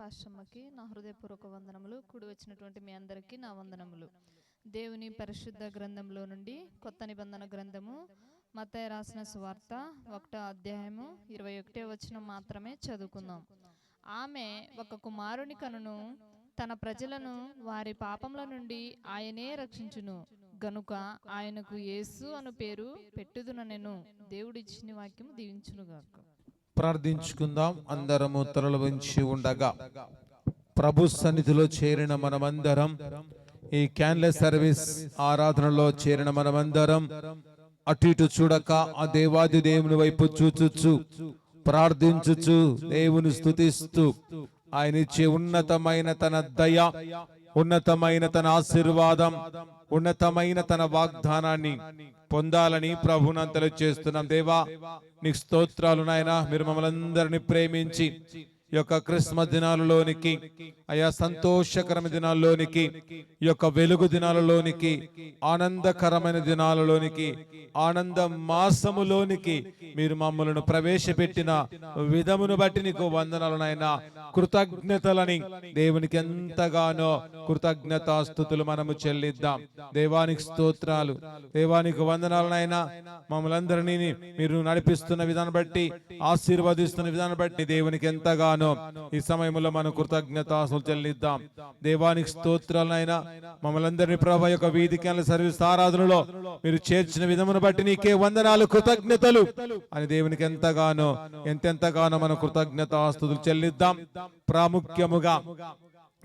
పాశమ్మకి నా హృదయపూర్వక వందనములు. కూడి వచ్చినటువంటి మీ అందరికీ నా వందనములు. దేవుని పరిశుద్ధ గ్రంథంలో నుండి కొత్త నిబంధన గ్రంథము మతయ రాసిన సువార్త ఒకటో అధ్యాయము ఇరవై ఒకటే వచ్చిన మాత్రమే చదువుకుందాం. ఆమె ఒక కుమారుని కనును తన ప్రజలను వారి పాపముల నుండి ఆయనే రక్షించును. గనుక ఆయనకు యేసు అను పేరు పెట్టుదుననెను. దేవుడిచ్చిన వాక్యం దీవించునుగాక. ప్రార్థించుకుందాం. అందరము తలలు వంచి ఉండగా. ప్రభు సన్నిధిలో చేరిన మనమందరం ఈ క్యాన్లెస్ సర్వీస్ ఆరాధనలో చేరిన మనమందరం అటు ఇటు చూడక ఆ దేవాది దేవుని వైపు చూచుచు ప్రార్థించుచు దేవుని స్తుతిస్తూ ఆయన ఇచ్చే ఉన్నతమైన తన దయ ఉన్నతమైన తన ఆశీర్వాదం ఉన్నతమైన తన వాగ్దానాన్ని పొందాలని ప్రభునంతలు చేస్తున్నాం దేవా. నీకు స్తోత్రాలు నాయన. మీరు మమ్మల్ని అందరినీ ప్రేమించి ఈ యొక్క క్రిస్మస్ దినాలలోనికి అయా సంతోషకరమైన దినాల్లోనికి ఈ యొక్క వెలుగు దినాలలోనికి ఆనందకరమైన దినాలలోనికి ఆనంద మాసములోనికి మీరు మమ్మలను ప్రవేశపెట్టిన విధమును బట్టి నీకు వందనాలు నాయన. కృతజ్ఞతలని దేవునికి ఎంతగానో కృతజ్ఞతాస్థుతులు మనము చెల్లిద్దాం. దేవానికి స్తోత్రాలు దేవానికి వందనాలు నాయన. మమ్మల్ని అందరినీ మీరు నడిపిస్తున్న విధానం బట్టి ఆశీర్వదిస్తున్న విధానం బట్టి దేవునికి ఎంతగానో ఈ సమయంలో మనం కృతజ్ఞతాస్తులు చెల్లిద్దాం. దేవానికి స్తోత్రాలైనా నాయన. మమ్మల్ని అందరినీ ప్రభా యొక్క వీధికి సర్వీస్ ఆరాధనలో మీరు చేర్చిన విధమును బట్టి నీకే వందనాలు కృతజ్ఞతలు అని దేవునికి ఎంతగానో ఎంతెంతగానో మనం కృతజ్ఞతాస్తుతులు చెల్లిద్దాం. ప్రాముఖ్యముగా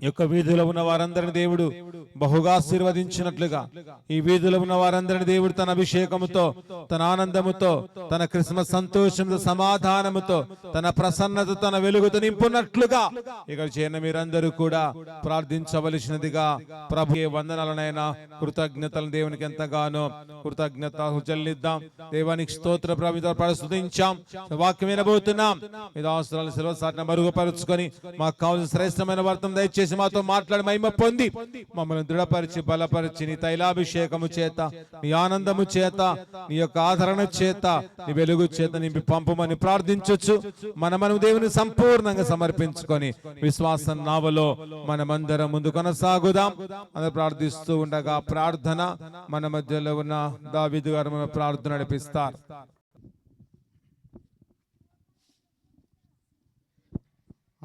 యొక్క వీధిలో ఉన్న వారందరిని దేవుడు బహుగా ఆశీర్వదించినట్లుగా. ఈ వీధిలో ఉన్న వారందరిని దేవుడు తన అభిషేకముతో తన ఆనందముతో తన క్రిస్మస్ సంతోషంతో సమాధానముతో తన ప్రసన్నత తన వెలుగుతో నింపున్నట్లుగా ఇక్కడ చేరిన మీరందరూ కూడా ప్రార్థించవలసినదిగా ప్రభు వందనాలనైనా కృతజ్ఞతలు దేవునికి ఎంతగానో. కృతజ్ఞత చెల్లిద్దాం. దేవానికి స్తోత్ర ప్రభుత్వ ప్రస్తుతించాం వాక్యం వినబోతున్నాం. మీద అవసరాలు సెలవుసాటిన మరుగుపరుచుకొని మాకు కావాల్సిన శ్రేష్టమైన వర్తం దయచేసి మాతో మాట్లాడి మహిమ పొంది మమ్మల్ని దృఢపరిచి బలపరిచి నీ తైలాభిషేకము చేత నీ ఆనందము చేత నీ యొక్క ఆదరణ చేత నీ వెలుగు చేత నింపి పంపమని ప్రార్థించొచ్చు. మనమను దేవుని సంపూర్ణంగా సమర్పించుకొని విశ్వాసం నావలో మనమందరం ముందు కొనసాగుదాం. అని ప్రార్థిస్తూ ఉండగా ప్రార్థన మన మధ్యలో ఉన్న దావిదు గారు మన ప్రార్థన నడిపిస్తారు.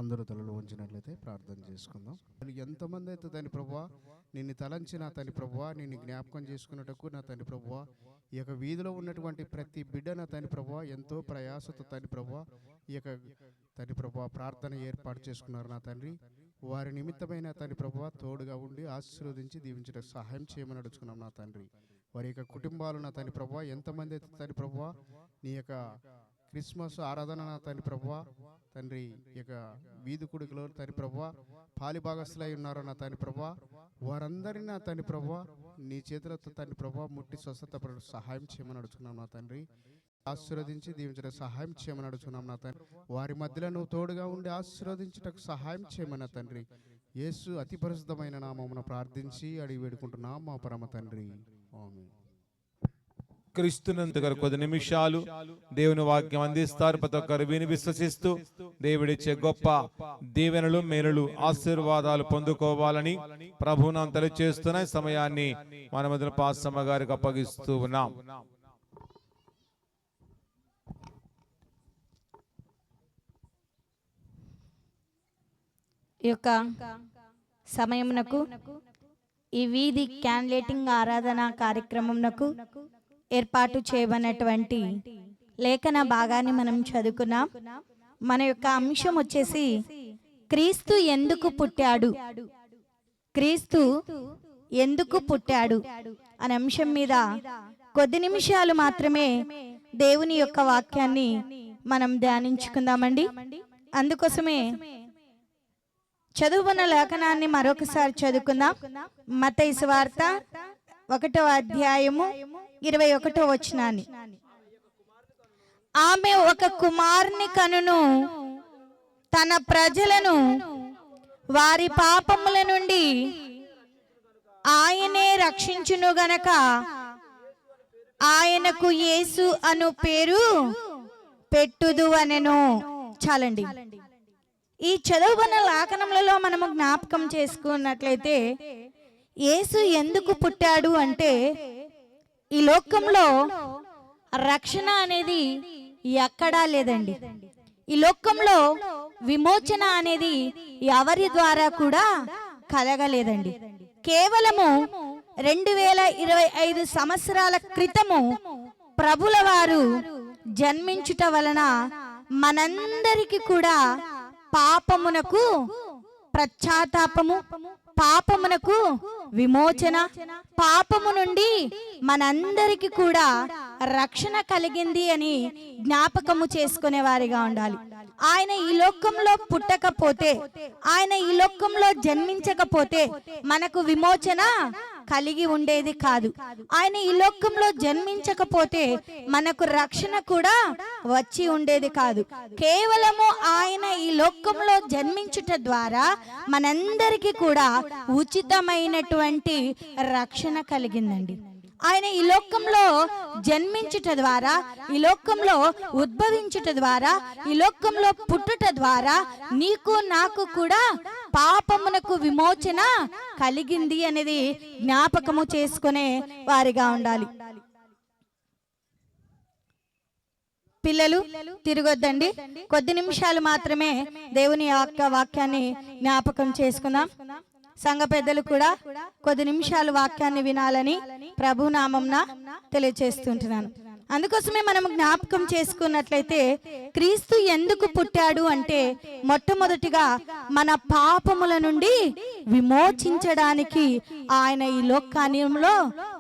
అందరూ తలలు ఉంచినట్లయితే ప్రార్థన చేసుకుందాం. ఎంతమంది అయితే దాని ప్రభువా నిన్ను తలంచిన తండ్రి ప్రభువా నిన్ను జ్ఞాపకం చేసుకున్నటకు నా తండ్రి ప్రభువా ఈ యొక్క వీధిలో ఉన్నటువంటి ప్రతి బిడ్డ నా తండ్రి ప్రభువా ఎంతో ప్రయాసతో తండ్రి ప్రభువా ఈ యొక్క తండ్రి ప్రభువా ప్రార్థన ఏర్పాటు చేసుకున్నారు నా తండ్రి. వారి నిమిత్తమైన తండ్రి ప్రభువా తోడుగా ఉండి ఆశీర్వదించి దీవించడానికి సహాయం చేయమని అడుచుకున్నాం నా తండ్రి. వారి యొక్క కుటుంబాలు నా తండ్రి ప్రభువా ఎంతమంది అయితే తండ్రి ప్రభువా నీ యొక్క క్రిస్మస్ ఆరాధన నా తండ్రి ప్రభువా తండ్రి ఇక యొక్క వీధి కుడికలో తండ్రి ప్రభువా పాలిభాగస్తులై ఉన్నారో నా తండ్రి ప్రభువా వారందరినీ నా తండ్రి ప్రభువా నీ చేతులతో తండ్రి ప్రభువా ముట్టి స్వస్థత సహాయం చేయమని అడుగుతున్నాం నా తండ్రి. ఆశీర్వదించి దీవించడం సహాయం చేయమని అడుగుతున్నాం నా తండ్రి. వారి మధ్యలో నువ్వు తోడుగా ఉండి ఆశీర్వదించటకు సహాయం చేయమని తండ్రి. యేసు అతి పరిశుద్ధమైన నామమున ప్రార్థించి అడిగి వేడుకుంటున్నాం మా పరమ తండ్రి. ఆమేన్. క్రీస్తునంత గారు కొద్ది నిమిషాలు దేవుని వాక్యం అందిస్తారు. ప్రతి ఒక్కరు విని విశ్వసిస్తూ దేవుడిచ్చే గొప్ప దీవెనలు మేలులు ఆశీర్వాదాలు పొందుకోవాలని ప్రభువునం తెలియచేస్తున్న సమయాన్ని మన మధ్య పాసమ్మ గారికి అప్పగిస్తూ ఉన్నాం. ఈ యొక్క సమయమునకు ఈ వీధి క్యాన్లేటింగ్ ఆరాధన కార్యక్రమంనకు ఏర్పాటు చేయబడినటువంటి లేఖన భాగాన్ని మనం చదువుకున్నాం. మన యొక్క అంశం వచ్చేసి క్రీస్తు ఎందుకు పుట్టాడు? క్రీస్తు ఎందుకు పుట్టాడు? అనే అంశం మీద కొద్ది నిమిషాలు మాత్రమే దేవుని యొక్క వాక్యాన్ని మనం ధ్యానించుకుందామండి. అందుకోసమే చదువుకున్న లేఖనాన్ని మరొకసారి చదువుకుందాం. మతయి వార్త ఒకటో అధ్యాయము ఇరవై ఒకటో వచ్చినాన్ని ఆమె ఒక కుమారుని కనును తన ప్రజలను వారి పాపముల నుండి ఆయనే రక్షించును గనక ఆయనకు యేసు అను పేరు పెట్టుదు అనెను చాలండి. ఈ చదువుకున్న లాకనములలో మనము జ్ఞాపకం చేసుకున్నట్లయితే యేసు ఎందుకు పుట్టాడు అంటే ఈ లోకంలో రక్షణ అనేది ఎక్కడా లేదండి. ఈ లోకంలో విమోచన అనేది ఎవరి ద్వారా కూడా కలగలేదండి. కేవలము రెండు వేల ఇరవై ఐదు సంవత్సరాల క్రితము ప్రభుల వారు జన్మించుట వలన మనందరికీ కూడా పాపమునకు ప్రశ్చాత్తాపము పాపమునకు విమోచన పాపము నుండి మనందరికి కూడా రక్షణ కలిగింది అని జ్ఞాపకము చేసుకునే వారిగా ఉండాలి. ఆయన ఈ లోకంలో పుట్టకపోతే ఆయన ఈ లోకంలో జన్మించకపోతే మనకు విమోచన కలిగి ఉండేది కాదు. ఆయన ఈ లోకంలో జన్మించకపోతే మనకు రక్షణ కూడా వచ్చి ఉండేది కాదు. కేవలము ఆయన ఈ లోకంలో జన్మించుట ద్వారా మనందరికీ కూడా ఉచితమైనటువంటి రక్షణ కలిగిందండి. ఆయన ఈ లోకంలో జన్మించుట ద్వారా ఈ లోకంలో ఉద్భవించుట ద్వారా ఈ లోకంలో పుట్టుట ద్వారా నీకు నాకు కూడా పాపమునకు విమోచన కలిగింది అనేది జ్ఞాపకము చేసుకునే వారిగా ఉండాలి. పిల్లలు తిరగొద్దండి. కొద్ది నిమిషాలు మాత్రమే దేవుని యొక్క వాక్యాన్ని జ్ఞాపకం చేసుకుందాం. సంఘ పెద్దలు కూడా కొద్ది నిమిషాలు వాక్యాన్ని వినాలని ప్రభునామంన తెలియచేస్తుంటున్నాను. అందుకోసమే మనం జ్ఞాపకం చేసుకున్నట్లయితే క్రీస్తు ఎందుకు పుట్టాడు అంటే మొట్టమొదటిగా మన పాపముల నుండి విమోచించడానికి ఆయన ఈ లోకాన్యంలో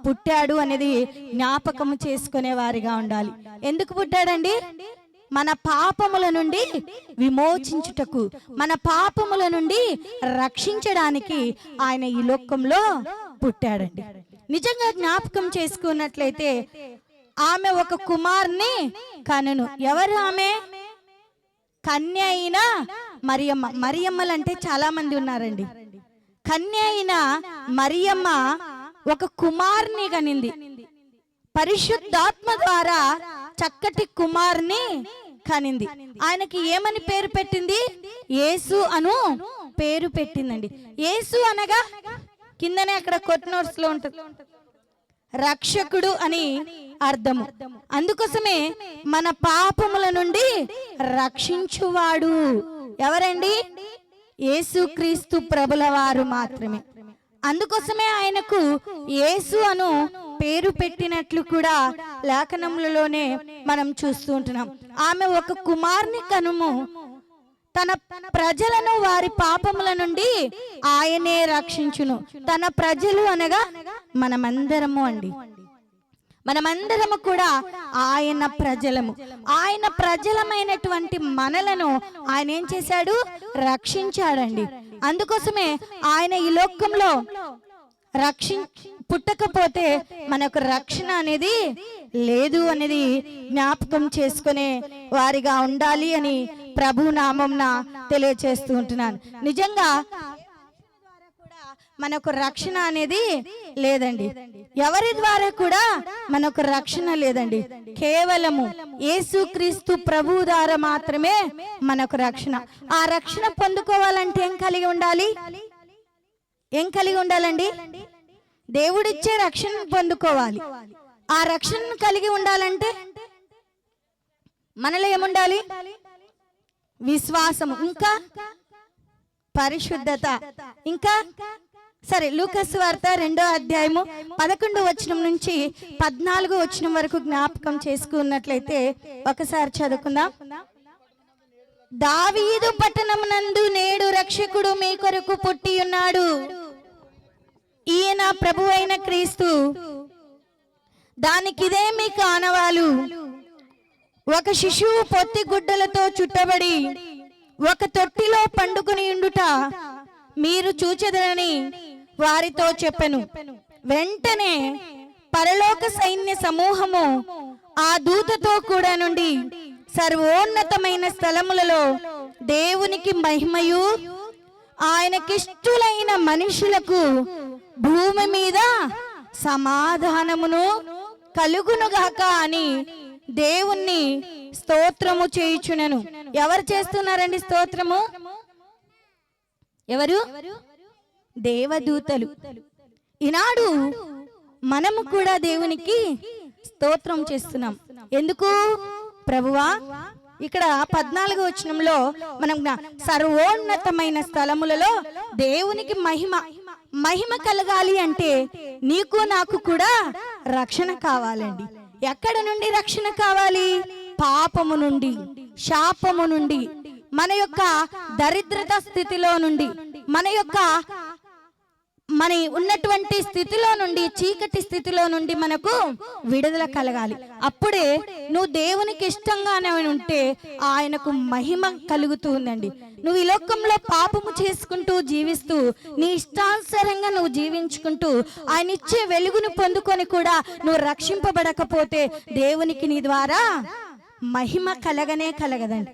పుట్టాడు అనేది జ్ఞాపకం చేసుకునే వారిగా ఉండాలి. ఎందుకు పుట్టాడండి? మన పాపముల నుండి విమోచించుటకు మన పాపముల నుండి రక్షించడానికి ఆయన ఈ లోకంలో పుట్టాడండి. నిజంగా జ్ఞాపకం చేసుకున్నట్లయితే ఆమె ఒక కుమార్ని కనును. ఎవరు ఆమె? కన్య అయిన మరియమ్మ. మరియమ్మలు అంటే చాలా మంది ఉన్నారండి. కన్య అయిన మరియమ్మ ఒక కుమార్ని కనింది. పరిశుద్ధాత్మ ద్వారా చక్కటి కుమార్ని కనింది. ఆయనకి ఏమని పేరు పెట్టింది? యేసు అను పేరు పెట్టిందండి. యేసు అనగా కిందనే అక్కడ కొట్నోట్స్లో ఉంటుంది. రక్షకుడు అని అర్థము. అందుకోసమే మన పాపముల నుండి రక్షించువాడు. ఎవరండి? యేసుక్రీస్తు ప్రభుల వారు మాత్రమే. అందుకోసమే ఆయనకు యేసు అను పేరు పెట్టినట్లు కూడా లేఖనములలోనే మనం చూస్తూ ఉంటున్నాం. ఆమె ఒక కుమార్ని కనుము. తన ప్రజలను వారి పాపముల నుండి ఆయనే రక్షించును. తన ప్రజలు అనగా మనమందరము అండి. మనమందరము కూడా ఆయన ప్రజలము. ఆయన ప్రజలమైనటువంటి మనలను ఆయన ఏం చేశాడు? రక్షించాడండి. అందుకోసమే ఆయన ఈ లోకంలో రక్షి పుట్టకపోతే మనకు రక్షణ అనేది లేదు అనేది జ్ఞాపకం చేసుకునే వారిగా ఉండాలి అని ప్రభు నామంన తెలియచేస్తూ ఉంటున్నాను. నిజంగా మనకు రక్షణ అనేది లేదండి. ఎవరి ద్వారా కూడా మనకు రక్షణ లేదండి. కేవలము యేసుక్రీస్తు ప్రభు ద్వారా మాత్రమే మనకు రక్షణ. ఆ రక్షణ పొందుకోవాలంటే ఏం కలిగి ఉండాలి? ఏం కలిగి ఉండాలండి? దేవుడిచ్చే రక్షణ పొందుకోవాలి. ఆ రక్షణను కలిగి ఉండాలంటే మనలో ఏముండాలి? విశ్వాసము ఇంకా పరిశుద్ధత ఇంకా సరే లూకస్ వార్త రెండో అధ్యాయము పదకొండు వచనం నుంచి పద్నాలుగు వచనం వరకు జ్ఞాపకం చేసుకున్నట్లయితే ఒకసారి చదువుకుందాం. దావీదు పట్టణమునందు నేడు రక్షకుడు మీ కొరకు పుట్టి ఉన్నాడు. ఈయన ప్రభు అయిన క్రీస్తు. దానికిదే మీకు ఆనవాలు ఒక శిశువు పొత్తి గుడ్డలతో చుట్టబడి ఒక తొట్టిలో పండుకుని ఉండుట మీరు చూచెదరని వారితో చెప్పెను. వెంటనే పరలోక సైన్య సమూహము ఆ దూతతో కూడా నుండి సర్వోన్నతమైన స్థలములలో దేవునికి మహిమయు ఆయనకిష్టులైన మనుషులకు భూమి మీద సమాధానమును కలుగునుగాక అని దేవుణ్ణి స్తోత్రము చేయుచునను. ఎవరు చేస్తున్నారండి స్తోత్రము? ఎవరు? దేవదూతలు. ఈనాడు మనము కూడా దేవునికి స్తోత్రం చేస్తున్నాం. ఎందుకు? ప్రభువా ఇక్కడ పద్నాలుగు వచనంలో మనం సర్వోన్నతమైన స్థలములలో దేవునికి మహిమ మహిమ కలగాలి అంటే నీకు నాకు కూడా రక్షణ కావాలండి. ఎక్కడ నుండి రక్షణ కావాలి? పాపము నుండి శాపము నుండి మన యొక్క దరిద్రత స్థితిలో నుండి మన యొక్క మన ఉన్నటువంటి స్థితిలో నుండి చీకటి స్థితిలో నుండి మనకు విడుదల కలగాలి. అప్పుడే నువ్వు దేవునికి ఇష్టంగానే ఉంటే ఆయనకు మహిమ కలుగుతుందండి నువ్వు ఈ లోకంలో పాపము చేసుకుంటూ జీవిస్తూ నీ ఇష్టానుసారంగా నువ్వు జీవించుకుంటూ ఆయన ఇచ్చే వెలుగును పొందుకొని కూడా నువ్వు రక్షింపబడకపోతే దేవునికి నీ ద్వారా మహిమ కలగనే కలగదండి.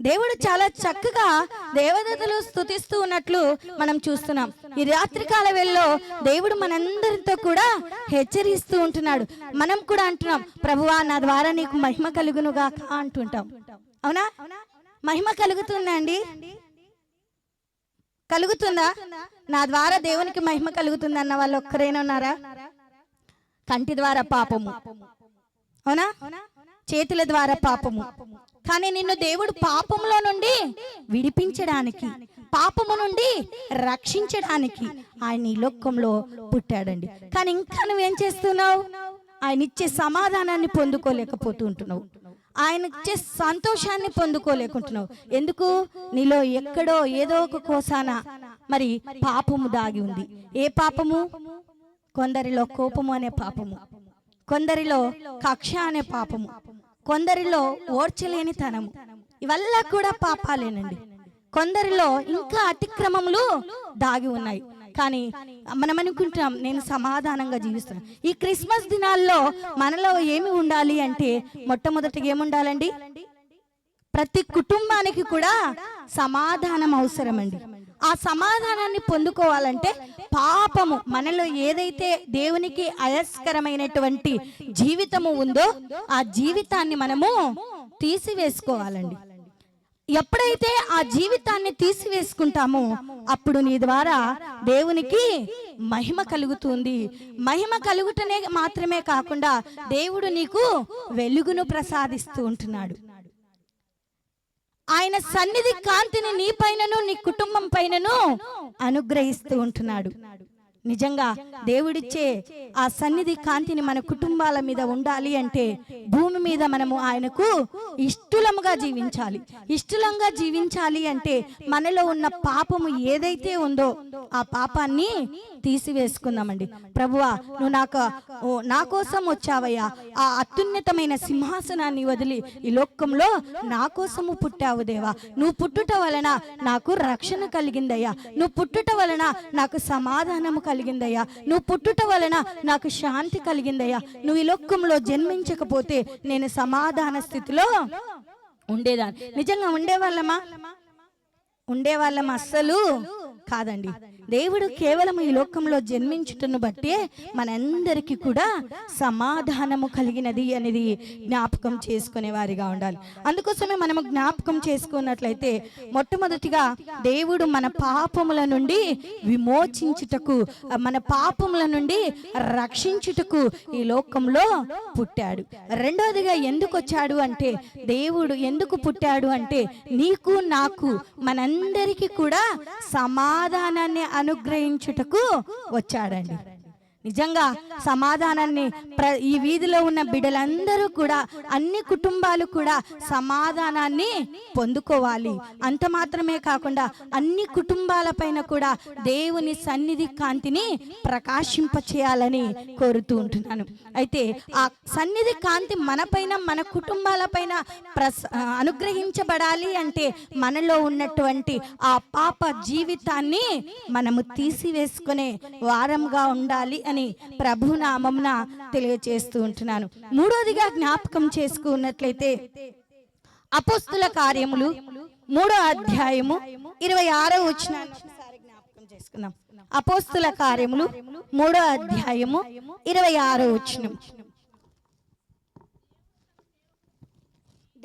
దేవుడు చాలా చక్కగా దేవదతలు స్థుతిస్తూ ఉన్నట్లు మనం చూస్తున్నాం. ఈ రాత్రికాల వేళలో దేవుడు మనందరితో కూడా హెచ్చరిస్తూ ఉంటున్నాడు. మనం కూడా అంటున్నాం ప్రభువా నా ద్వారా నీకు మహిమ కలుగునుగా అంటుంటాం. అవునా? మహిమ కలుగుతుందండి కలుగుతుందా? నా ద్వారా దేవునికి మహిమ కలుగుతుంది అన్న వాళ్ళు ఒక్కరైనా ఉన్నారా? కంటి ద్వారా పాపము. అవునా? చేతుల ద్వారా పాపము. కానీ నిన్ను దేవుడు పాపంలో నుండి విడిపించడానికి పాపము నుండి రక్షించడానికి ఆయన ఈ లోకంలో పుట్టాడండి. కానీ ఇంకా నువ్వేం చేస్తున్నావు? ఆయన ఇచ్చే సమాధానాన్ని పొందుకోలేకపోతూ ఉంటున్నావు ఆయన ఇచ్చే సంతోషాన్ని పొందుకోలేకుంటున్నావు. ఎందుకు? నీలో ఎక్కడో ఏదో ఒక కోసాన మరి పాపము దాగి ఉంది. ఏ పాపము? కొందరిలో కోపము అనే పాపము. కొందరిలో కక్ష అనే పాపము. కొందరిలో ఓర్చలేని తనము ఇవల్లా కూడా పాపాలేనండి. కొందరిలో ఇంకా అతిక్రమములు దాగి ఉన్నాయి. కానీ మనం అనుకుంటాం నేను సమాధానంగా జీవిస్తున్నాను. ఈ క్రిస్మస్ దినాల్లో మనలో ఏమి ఉండాలి అంటే మొట్టమొదటిగా ఏముండాలండి? ప్రతి కుటుంబానికి కూడా సమాధానం అవసరమండి. ఆ సమాధానాన్ని పొందుకోవాలంటే పాపము మనలో ఏదైతే దేవునికి అయస్కరమైనటువంటి జీవితము ఉందో ఆ జీవితాన్ని మనము తీసివేసుకోవాలండి. ఎప్పుడైతే ఆ జీవితాన్ని తీసివేసుకుంటామో అప్పుడు నీ ద్వారా దేవునికి మహిమ కలుగుతుంది. మహిమ కలుగుటనే మాత్రమే కాకుండా దేవుడు నీకు వెలుగును ప్రసాదిస్తూ ఉంటున్నాడు. ఆయన సన్నిధి కాంతిని నీ పైనను నీ కుటుంబం పైనను అనుగ్రహిస్తూ ఉంటున్నాడు. నిజంగా దేవుడిచ్చే ఆ సన్నిధి కాంతిని మన కుటుంబాల మీద ఉండాలి అంటే భూమి మీద మనము ఆయనకు ఇష్టలముగా జీవించాలి. ఇష్టలంగా జీవించాలి అంటే మనలో ఉన్న పాపము ఏదైతే ఉందో ఆ పాపాన్ని తీసివేసుకుందామండి. ప్రభువా నువ్వు నాకు ఓ, నా కోసం వచ్చావయ్యా. ఆ అత్యున్నతమైన సింహాసనాన్ని వదిలి ఈ లోకంలో నా కోసము పుట్టావు దేవా. నువ్వు పుట్టుట వలన నాకు రక్షణ కలిగిందయ్యా. నువ్వు పుట్టుట వలన నాకు సమాధానము కలిగిందయ్యా. నువ్వు పుట్టుట వలన నాకు శాంతి కలిగిందయ్యా. నువ్వు ఈ లోకంలో జన్మించకపోతే నేను సమాధాన స్థితిలో ఉండేదాన్ని. నిజంగా ఉండేవాళ్ళమా? ఉండేవాళ్ళం అస్సలు కాదండి. దేవుడు కేవలం ఈ లోకంలో జన్మించుటను బట్టే మనందరికీ కూడా సమాధానము కలిగినది అనేది జ్ఞాపకం చేసుకునే వారిగా ఉండాలి. అందుకోసమే మనము జ్ఞాపకం చేసుకున్నట్లయితే మొట్టమొదటిగా దేవుడు మన పాపముల నుండి విమోచించుటకు మన పాపముల నుండి రక్షించుటకు ఈ లోకంలో పుట్టాడు. రెండవదిగా ఎందుకు వచ్చాడు అంటే దేవుడు ఎందుకు పుట్టాడు అంటే నీకు నాకు మనందరికీ కూడా సమాధానాన్ని అనుగ్రహించుటకు వచ్చాడండి. నిజంగా సమాధానాన్ని ప్ర ఈ వీధిలో ఉన్న బిడ్డలందరూ కూడా అన్ని కుటుంబాలు కూడా సమాధానాన్ని పొందుకోవాలి. అంత మాత్రమే కాకుండా అన్ని కుటుంబాల పైన కూడా దేవుని సన్నిధి కాంతిని ప్రకాశింప చేయాలని కోరుతూ ఉంటున్నాను. అయితే ఆ సన్నిధి కాంతి మనపైన మన కుటుంబాల పైన ప్రస అనుగ్రహించబడాలి అంటే మనలో ఉన్నటువంటి ఆ పాప జీవితాన్ని మనము తీసివేసుకునే వారంగా ఉండాలి అని అని ప్రభు నామమున తెలియచేస్తూ ఉంటున్నాను. మూడోదిగా జ్ఞాపకం చేసుకున్నట్లయితే అపోస్తుల కార్యములు మూడో అధ్యాయము ఇరవై ఆరో వచ్చిన జ్ఞాపకం చేసుకుందాం. అపోస్తుల కార్యములు మూడో అధ్యాయము ఇరవై ఆరో వచ్చిన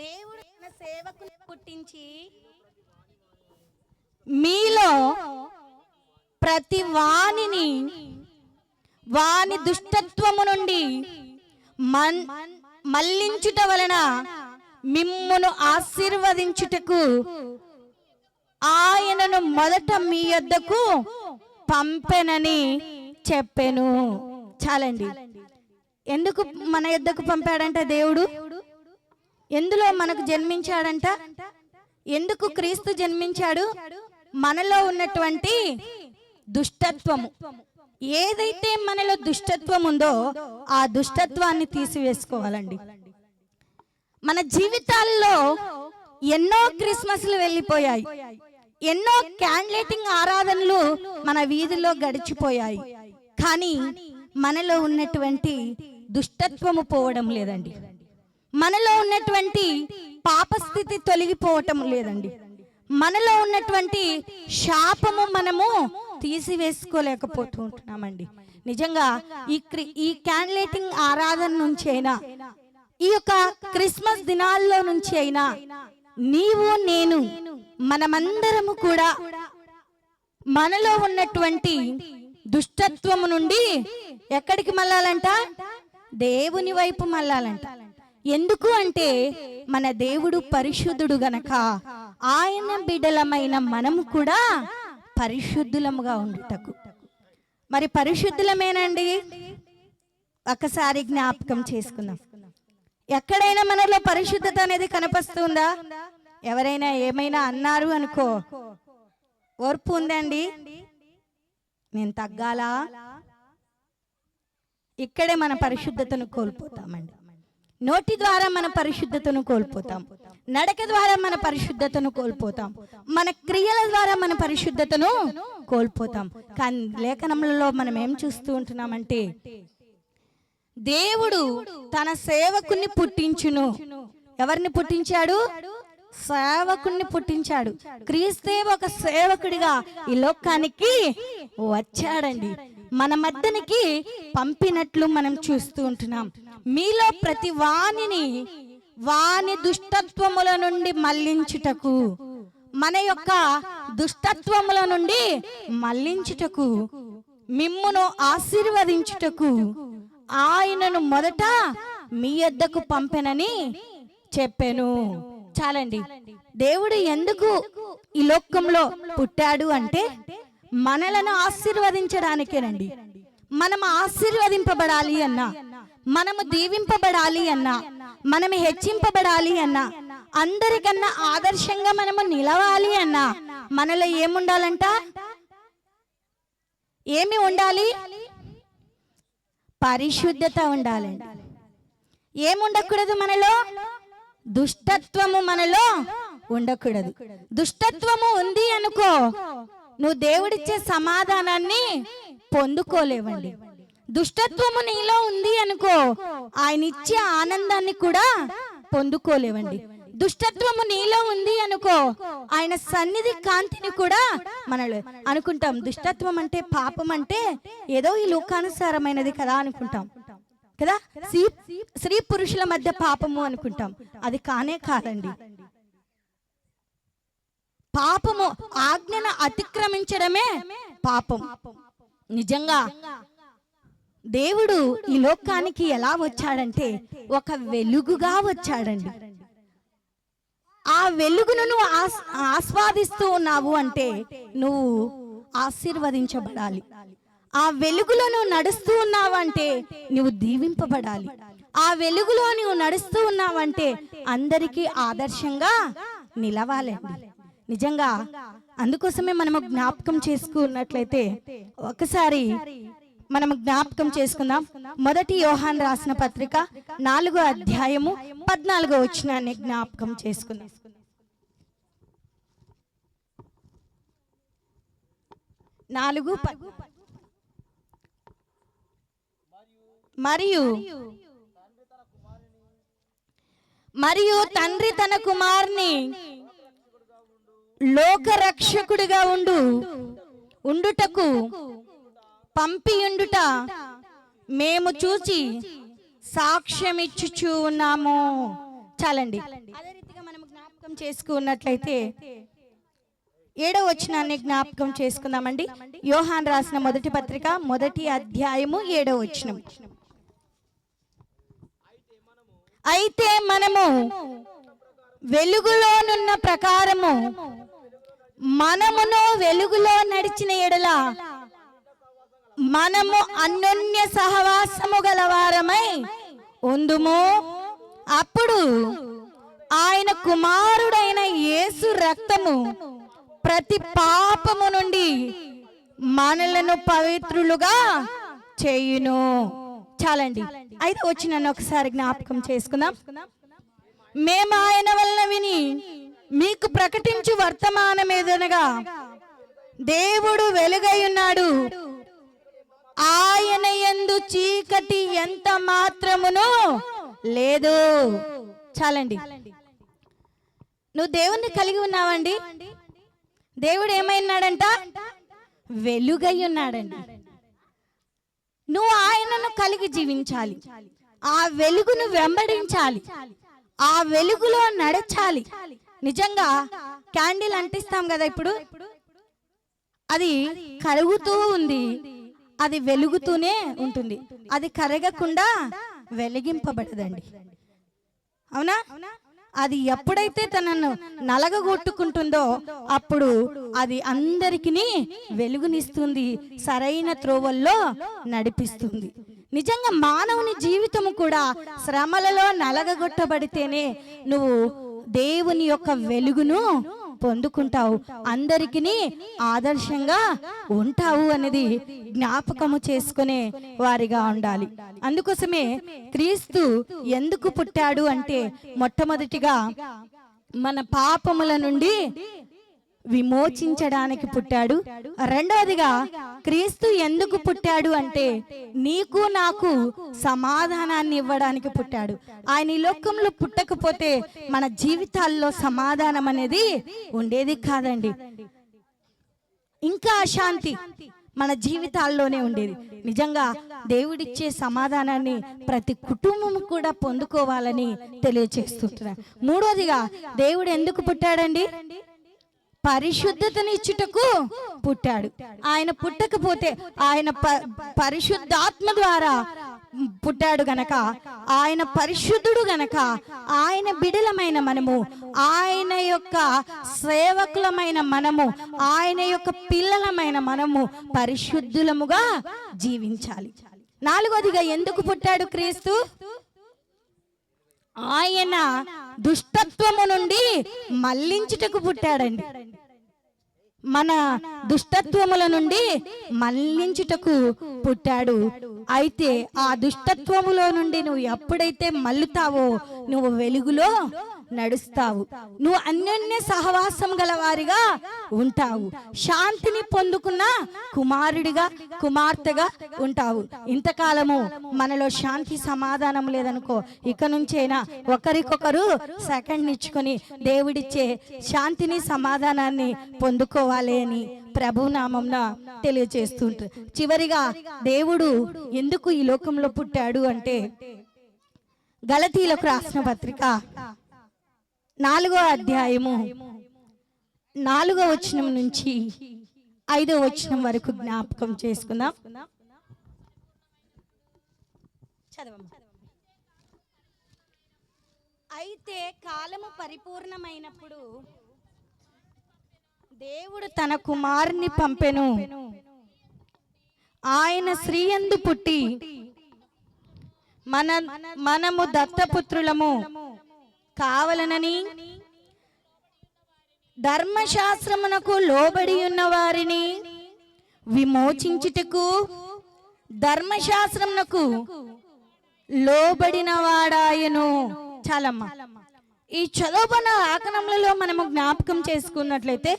దేవుడు సేవకు పుట్టించి మీలో ప్రతి వాణిని వాని దుష్టత్వము నుండి మన్ మళ్ళించుట వలన మిమ్మును ఆశీర్వదించుటకు ఆయనను మొదట మీ యొద్దకు పంపెనని చెప్పెను. చాలండి. ఎందుకు మన యొద్దకు పంపాడంట దేవుడు? ఎందులో మనకు జన్మించాడంట? ఎందుకు క్రీస్తు జన్మించాడు? మనలో ఉన్నటువంటి దుష్టత్వము. ఏదైతే మనలో దుష్టత్వం ఉందో ఆ దుష్టత్వాన్ని తీసివేసుకోవాలండి. మన జీవితాల్లో ఎన్నో క్రిస్మస్లు వెళ్ళిపోయాయి. ఎన్నో క్యాండ్లేటింగ్ ఆరాధనలు మన వీధిలో గడిచిపోయాయి. కానీ మనలో ఉన్నటువంటి దుష్టత్వము పోవడం లేదండి. మనలో ఉన్నటువంటి పాపస్థితి తొలగిపోవటం లేదండి. మనలో ఉన్నటువంటి శాపము మనము తీసివేసుకోలేకపోతూ ఉంటున్నామండి. నిజంగా ఈ క్రి- ఈ క్యాండిలేటింగ్ ఆరాధన నుంచి అయినా ఈ యొక్క క్రిస్మస్ దినాల్లో నుంచి అయినా నీవు నేను మనమందరము కూడా మనలో ఉన్నటువంటి దుష్టత్వము నుండి ఎక్కడికి మళ్ళాలంట? దేవుని వైపు మళ్ళాలంట. ఎందుకు అంటే మన దేవుడు పరిశుద్ధుడు గనక ఆయన బిడలమైన మనము కూడా పరిశుద్ధులముగా ఉండుటకు. మరి పరిశుద్ధులమేనండి? ఒకసారి జ్ఞాపకం చేసుకుందాం. ఎక్కడైనా మనలో పరిశుద్ధత అనేది కనపస్తుందా? ఎవరైనా ఏమైనా అన్నారు అనుకో. ఓర్పు ఉందండి? నేను తగ్గాలా? ఇక్కడే మన పరిశుద్ధతను కోల్పోతామండి. నోటి ద్వారా మన పరిశుద్ధతను కోల్పోతాం. నడక ద్వారా మన పరిశుద్ధతను కోల్పోతాం. మన క్రియల ద్వారా మన పరిశుద్ధతను కోల్పోతాం. కానీ లేఖనములలో మనం ఏం చూస్తూ ఉంటున్నామంటే దేవుడు తన సేవకుని పుట్టించును. ఎవరిని పుట్టించాడు? సేవకుణ్ణి పుట్టించాడు. క్రీస్తే ఒక సేవకుడిగా ఈ లోకానికి వచ్చాడండి. మన మద్దనికి పంపినట్లు మనం చూస్తూ ఉంటున్నాం. మీలో ప్రతి వాణిని వాని దుష్టత్వముల నుండి మళ్ళించుటకు మన యొక్క దుష్టత్వముల నుండి మళ్ళించుటకు మిమ్మును ఆశీర్వదించుటకు. ఆయనను మొదట మీ యొద్దకు పంపెనని చెప్పాను. చాలండి. దేవుడు ఎందుకు ఈ లోకంలో పుట్టాడు అంటే మనలను ఆశీర్వదించడానికేనండి. మనం ఆశీర్వదింపబడాలి అన్నా. మనము దీవింపబడాలి అన్నా మనం హెచ్చింపబడాలి అన్నా అందరికన్నా ఆదర్శంగా మనము నిలవాలి అన్నా మనలో ఏముండాలంట? ఏమి ఉండాలి? పరిశుద్ధత ఉండాలండి. ఏముండకూడదు మనలో? దుష్టత్వము మనలో ఉండకూడదు. దుష్టత్వము ఉంది అనుకో నువ్వు దేవుడిచ్చే సమాధానాన్ని పొందుకోలేవండి. దుష్టత్వము నీలో ఉంది అనుకో. ఆయన ఇచ్చే ఆనందాన్ని కూడా పొందుకోలేవండి. దుష్టత్వము నీలో ఉంది అనుకో. ఆయన సన్నిధి కాంతిని కూడా మనలో అనుకుంటాం. దుష్టత్వం అంటే పాపం అంటే ఏదో ఈ లోకానుసారమైనది కదా అనుకుంటాం. కదా? స్త్రీ స్త్రీ పురుషుల మధ్య పాపము అనుకుంటాం. అది కానే కాదండి. పాపము ఆజ్ఞను అతిక్రమించడమే పాపం. నిజంగా దేవుడు ఈ లోకానికి ఎలా వచ్చాడంటే ఒక వెలుగుగా వచ్చాడండి. ఆ వెలుగును నువ్వు ఆస్- ఆస్వాదిస్తూ ఉన్నావు అంటే నువ్వు ఆశీర్వదించబడాలి. ఆ వెలుగులో నువ్వు నడుస్తూ ఉన్నావంటే నువ్వు దీవింపబడాలి. ఆ వెలుగులో నువ్వు నడుస్తూ ఉన్నావంటే అందరికీ ఆదర్శంగా నిలవాలండి. నిజంగా అందుకోసమే మనము జ్ఞాపకం చేసుకున్నట్లయితే ఒకసారి మనం జ్ఞాపకం చేసుకుందాం. మొదటి యోహాన్ రాసిన పత్రిక నాలుగో అధ్యాయము పద్నాలుగో వచ్చినాన్ని జ్ఞాపకం చేసుకుందాం. నాలుగు మరియు మరియు తండ్రి తన కుమార్ని లోకరక్షకుడిగా ఉండు. ఉండుటకు పంపియుండుట మేము చూచి సాక్ష్యమిచ్చుచూ ఉన్నాము. చాలండి. అదే రీతిగా మనం జ్ఞాపకం చేసుకున్నట్లయితే ఏడో వచనాన్ని జ్ఞాపకం చేసుకుందామండి. యోహాన్ రాసిన మొదటి పత్రిక మొదటి అధ్యాయము ఏడో వచనం. అయితే మనము వెలుగులోనున్న ప్రకారము మనమును వెలుగులో నడిచిన ఎడల మనము అన్యోన్య సహవాసము గలవారమై ఉందుము. అప్పుడు ఆయన కుమారుడైన యేసు రక్తము ప్రతి పాపము నుండి మనలను పవిత్రులుగా చేయును. చాలండి. అయితే వచ్చి నన్ను ఒకసారి జ్ఞాపకం చేసుకుందాం. మేము ఆయన వలన విని మీకు ప్రకటించు వర్తమానం ఏదనగా దేవుడు వెలుగై ఉన్నాడు. ఆయన ఎందు చీకటి ఎంత మాత్రమును లేదు. చాలండి. నువ్వు దేవుణ్ణి కలిగి ఉన్నావండి? దేవుడు ఏమైనాడంట? వెలుగై ఉన్నాడండి. నువ్వు ఆయనను కలిగి జీవించాలి. ఆ వెలుగును వెంబడించాలి. ఆ వెలుగులో నడచాలి. నిజంగా క్యాండిల్ అంటిస్తాం కదా ఇప్పుడు? అది కరుగుతూ ఉంది. అది వెలుగుతూనే ఉంటుంది. అది కరగకుండా వెలిగింపబడదండి. అవునా? అది ఎప్పుడైతే తనను నలగగొట్టుకుంటుందో అప్పుడు అది అందరికీ వెలుగునిస్తుంది సరైన త్రోవల్లో నడిపిస్తుంది. నిజంగా మానవుని జీవితము కూడా శ్రమలలో నలగగొట్టబడితేనే నువ్వు దేవుని యొక్క వెలుగును పొందుకుంటావు. అందరికీ ఆదర్శంగా ఉంటావు అనేది జ్ఞాపకము చేసుకునే వారిగా ఉండాలి. అందుకోసమే క్రీస్తు ఎందుకు పుట్టాడు అంటే మొట్టమొదటిగా మన పాపముల నుండి విమోచించడానికి పుట్టాడు. రెండవదిగా క్రీస్తు ఎందుకు పుట్టాడు అంటే నీకు నాకు సమాధానాన్ని ఇవ్వడానికి పుట్టాడు. ఆయన ఈ లోకంలో పుట్టకపోతే మన జీవితాల్లో సమాధానం అనేది ఉండేది కాదండి. ఇంకా అశాంతి మన జీవితాల్లోనే ఉండేది. నిజంగా దేవుడిచ్చే సమాధానాన్ని ప్రతి కుటుంబం కూడా పొందుకోవాలని తెలియచేస్తుంటున్నా మూడోదిగా దేవుడు ఎందుకు పుట్టాడండి? పరిశుద్ధతనిచ్చుటకు పుట్టాడు. ఆయన పుట్టకపోతే ఆయన ప- పరిశుద్ధాత్మ ద్వారా పుట్టాడు గనక ఆయన పరిశుద్ధుడు గనక ఆయన బిడలమైన మనము ఆయన యొక్క సేవకులమైన మనము ఆయన యొక్క పిల్లలమైన మనము పరిశుద్ధులముగా జీవించాలి. నాలుగోదిగా ఎందుకు పుట్టాడు క్రీస్తు? ఆయన దుష్టత్వము నుండి మళ్ళించుటకు పుట్టాడండి. మన దుష్టత్వముల నుండి మళ్ళించుటకు పుట్టాడు. అయితే ఆ దుష్టత్వములో నుండి నువ్వు ఎప్పుడైతే మల్లుతావో నువ్వు వెలుగులో నడుస్తావు. నువ్వు అన్యోన్య సహవాసం గలవారిగా ఉంటావు. శాంతిని పొందుకున్న కుమారుడిగా కుమార్తెగా ఉంటావు. ఇంతకాలము మనలో శాంతి సమాధానం లేదనుకో ఇక నుంచైనా ఒకరికొకరు సెకండ్ ఇచ్చుకొని దేవుడిచ్చే శాంతిని సమాధానాన్ని పొందుకోవాలి అని ప్రభునామంన తెలియజేస్తుంటారు చివరిగా దేవుడు ఎందుకు ఈ లోకంలో పుట్టాడు అంటే గలతీలకు రాసిన పత్రిక నాలుగో అధ్యాయము నాలుగో వచనం నుంచి ఐదో వచనం వరకు జ్ఞాపకం చేసుకుందాం. అయితే కాలము పరిపూర్ణమైనప్పుడు దేవుడు తన కుమారుని పంపెను. ఆయన స్త్రీయందు పుట్టి మన మనము దత్తపుత్రులము కావలనని ధర్మశాస్త్రమునకు లోబడి ఉన్న వారిని విమోచించుటకు ధర్మశాస్త్రమునకు లోబడిన వాడాయను. చాలమ్మ. ఈ చదువుకున్న ఆకనములలో మనము జ్ఞాపకం చేసుకున్నట్లయితే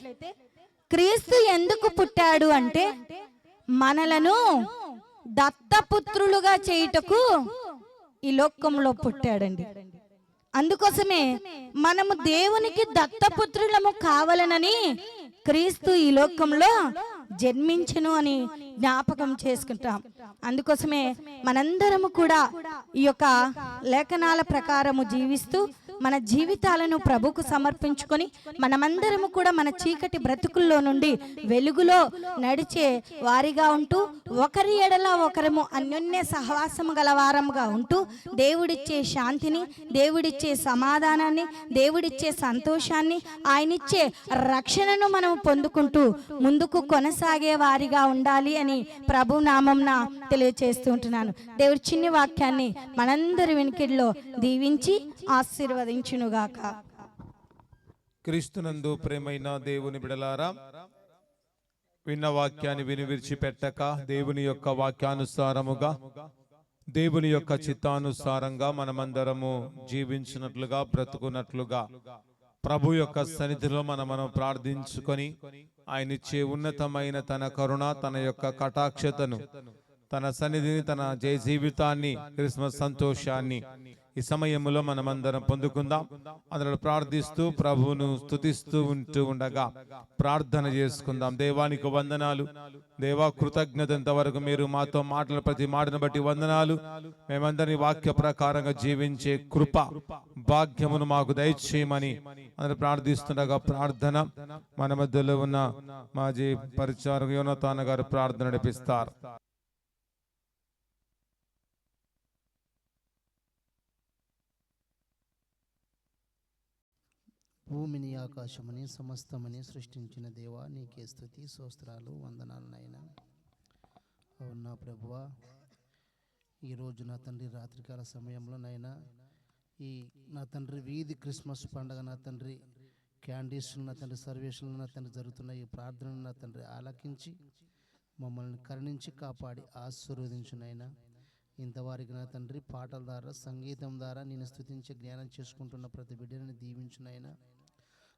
క్రీస్తు ఎందుకు పుట్టాడు అంటే మనలను దత్తపుత్రులుగా చేయుటకు ఈ లోకంలో పుట్టాడండి. అందుకోసమే మనము దేవునికి దత్తపుత్రులము కావాలనని క్రీస్తు ఈ లోకంలో జన్మించను అని జ్ఞాపకం చేసుకుంటాం. అందుకోసమే మనందరము కూడా ఈ యొక్క లేఖనాల ప్రకారము జీవిస్తూ మన జీవితాలను ప్రభుకు సమర్పించుకొని మనమందరము కూడా మన చీకటి బ్రతుకుల్లో నుండి వెలుగులో నడిచే వారిగా ఉంటూ ఒకరి ఎడల ఒకరము అన్యోన్య సహవాసము గల వారముగా ఉంటూ దేవుడిచ్చే శాంతిని దేవుడిచ్చే సమాధానాన్ని దేవుడిచ్చే సంతోషాన్ని ఆయనిచ్చే రక్షణను మనం పొందుకుంటూ ముందుకు కొనసాగే వారిగా ఉండాలి అని ప్రభు నామంన తెలియచేస్తుంటున్నాను దేవుడి చిన్ని వాక్యాన్ని మనందరి వినికిడిలో దీవించి ఆశీర్వదించునుగాక. క్రీస్తునందు ప్రేమైన దేవుని బిడలారా విన్న వాక్యాన్ని విని విడిచిపెట్టక దేవుని యొక్క వాక్యానుసారముగా దేవుని యొక్క చిత్తానుసారంగా మనమందరము జీవించినట్లుగా బ్రతుకున్నట్లుగా ప్రభు యొక్క సన్నిధిలో మనం మనం ప్రార్థించుకొని ఆయన ఇచ్చే ఉన్నతమైన తన కరుణ తన యొక్క కటాక్షతను తన సన్నిధిని తన జయ జీవితాన్ని క్రిస్మస్ సంతోషాన్ని ఈ సమయంలో మనమందరం పొందుకుందాం. అందులో ప్రార్థిస్తూ ప్రభువును స్తుతిస్తూ ఉంటూ ఉండగా ప్రార్థన చేసుకుందాం. దేవానికి వందనాలు. దేవా కృతజ్ఞత ఇంతవరకు మీరు మాతో మాటల ప్రతి మాటను బట్టి వందనాలు. మేమందరినీ వాక్య ప్రకారంగా జీవించే కృప భాగ్యమును మాకు దయచేయమని అందరూ ప్రార్థిస్తుండగా ప్రార్థన. మన మధ్యలో ఉన్న మాజీ పరిచారక యోనతాన గారు ప్రార్థన నడిపిస్తారు. భూమిని ఆకాశమని సమస్తమని సృష్టించిన దేవా నీకే స్థుతి సోస్త్రాలు వందనాలు నాయన. అవునా ప్రభువా? ఈరోజు నా తండ్రి రాత్రికాల సమయంలో నైనా ఈ నా తండ్రి వీధి క్రిస్మస్ పండుగ నా తండ్రి క్యాండీస్లు నా తండ్రి సర్వేషన్లు నా తండ్రి జరుగుతున్న ఈ ప్రార్థనలు నా తండ్రి ఆలకించి మమ్మల్ని కరుణించి కాపాడి ఆశీర్వదించునైనా ఇంతవారికి నా తండ్రి పాటల ద్వారా సంగీతం ద్వారా నేను స్థుతించే జ్ఞానం చేసుకుంటున్న ప్రతి బిడ్డని దీవించునైనా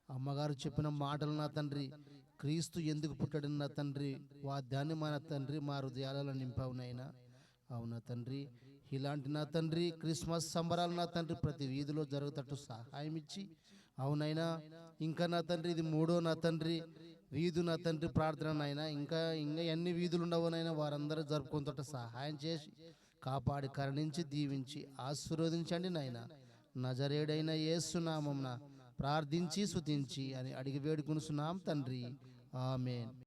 అమ్మగారు చెప్పిన మాటలు నా తండ్రి. క్రీస్తు ఎందుకు పుట్టాడని నా తండ్రి. వాద్యాన్ని మా నా తండ్రి మా హృదయాలలో నింపావునైనా అవునా తండ్రి? ఇలాంటి నా తండ్రి క్రిస్మస్ సంబరాలు నా తండ్రి ప్రతి వీధిలో జరుగుతట్టు సహాయం ఇచ్చి. అవునైనా ఇంకా నా తండ్రి ఇది మూడో నా తండ్రి. వీధు నా తండ్రి ప్రార్థన నాయన. ఇంకా ఇంకా ఎన్ని వీధులు ఉండవనైనా వారందరూ జరుపుకుంటూ సహాయం చేసి కాపాడి కరుణించి దీవించి ఆశీర్వదించండి నాయన. నజరేడైన యేసునామంన. ప్రార్థించి శుతించి అని అడిగి వేడుకునుసున్నాం తండ్రి. ఆమెన్.